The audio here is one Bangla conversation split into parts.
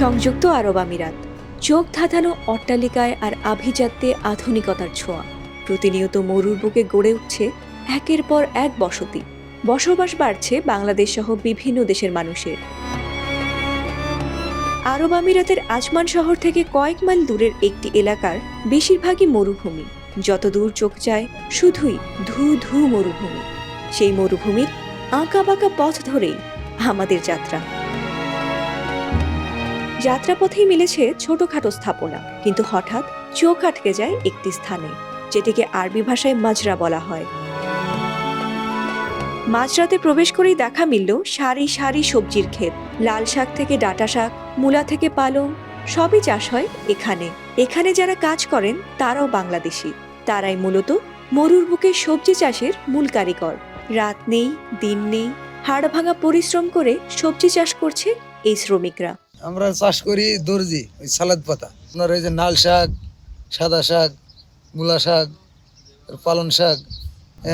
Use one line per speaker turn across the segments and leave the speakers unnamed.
সংযুক্ত আরব আমিরাত। চোখ ধাঁধানো অট্টালিকায় আর আভিজাত্যে আধুনিকতার ছোঁয়া। প্রতিনিয়ত মরুর বুকে গড়ে উঠছে একের পর এক বসতি। বসবাস বাড়ছে বাংলাদেশ সহ বিভিন্ন দেশের মানুষের। আরব আমিরাতের আজমান শহর থেকে কয়েক মাইল দূরের একটি এলাকার বেশিরভাগই মরুভূমি। যত দূর চোখ যায়, শুধুই ধু ধু মরুভূমি। সেই মরুভূমির আঁকা বাঁকা পথ ধরেই আমাদের যাত্রা। যাত্রাপথেই মিলেছে ছোটখাটো স্থাপনা, কিন্তু হঠাৎ চোখ আটকে যায় একটি স্থানে, যেটিকে আরবি ভাষায় মাজরা বলা হয়। মাঝরাতে প্রবেশ করেই দেখা মিলল সারি সারি সবজির ক্ষেত, লাল শাক থেকে ডাটা শাক, মূলা থেকে পালং, সবই চাষ হয় এখানে। এখানে যারা কাজ করেন, তারাও বাংলাদেশি। তারাই মূলত মরুর বুকে সবজি চাষের মূল কারিগর। রাত নেই, দিন নেই হাড় ভাঙা পরিশ্রম করে সবজি চাষ করছে এই শ্রমিকরা।
আমরা চাষ করি দর্জি, ওই সালাদ পাতা। আপনার ওই যে নাল শাক, সাদা শাক, মূলা শাক পালন শাক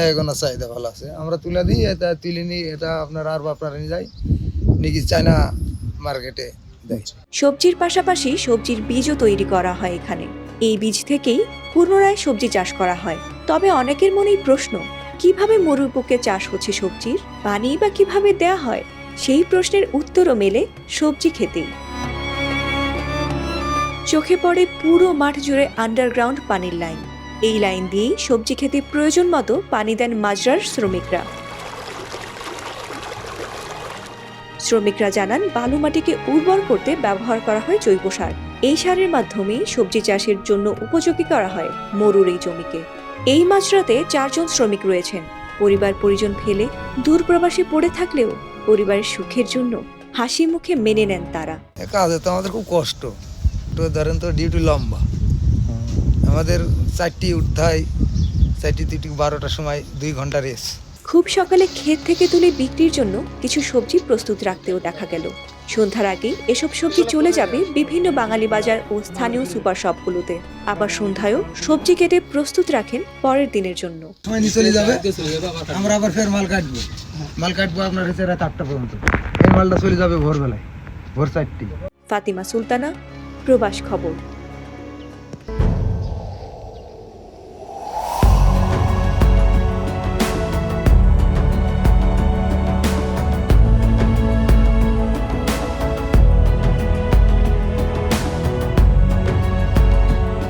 এগুলো চাহিদা ভালো আছে। আমরা তুলে দিই, এটা তুলে নিই, এটা আপনার আর আপনারা নিয়ে যাই নাকি চায়না মার্কেটে দেয়।
সবজির পাশাপাশি সবজির বীজও তৈরি করা হয় এখানে। এই বীজ থেকেই পুনরায় সবজি চাষ করা হয়। তবে অনেকের মনেই প্রশ্ন, কীভাবে বুকে চাষ হচ্ছে সবজির? পানি বা কীভাবে দেয়া হয়? সেই প্রশ্নের উত্তরও মেলে সবজি খেতেই। চোখে পড়ে পুরো মাঠ জুড়ে আন্ডারগ্রাউন্ড পানির লাইন এই লাইন দিয়েই সবজি খেতে প্রয়োজন মতো পানি দেন মাজরার শ্রমিকরা। শ্রমিকরা জানান, বালু মাটিকে উর্বর করতে ব্যবহার করা হয় জৈব সার। এই সারের মাধ্যমে সবজি চাষের জন্য উপযোগী করা হয় মরুর এই জমিকে। এই মাঝরাতে চারজন শ্রমিক রয়েছেন। পরিবার পরিজন ফেলে দূরপ্রবাসে পড়ে থাকলেও পরিবারের সুখের জন্য হাসি মুখে মেনে নেন তারা।
কাজে তো আমাদের খুব কষ্ট। তো ধরেন তো ডিউটি লম্বা। আমাদের চারটি উঠতে হয় চারটি দুটি বারোটার সময় দুই ঘণ্টা রেস
খুব সকালে ক্ষেত থেকে তুলে বিক্রির জন্য কিছু সবজি প্রস্তুত রাখতেও দেখা গেল। সন্ধ্যার আগে এসব সবজি চলে যাবে বিভিন্ন বাঙালি বাজার ও স্থানীয় সুপার শপগুলোতে। আবার সন্ধ্যায়ও সবজি কেটে প্রস্তুত রাখেন পরের দিনের জন্য।
চলে যাবে আমরা আবার ফের মাল কাটবো। মাল কাটবো আপনার হচ্ছে রাত আটটা পর্যন্ত। এই মালটা চলে যাবে ভোরবেলায় ভোর চারটি
ফাতিমা সুলতানা প্রবাস খবর।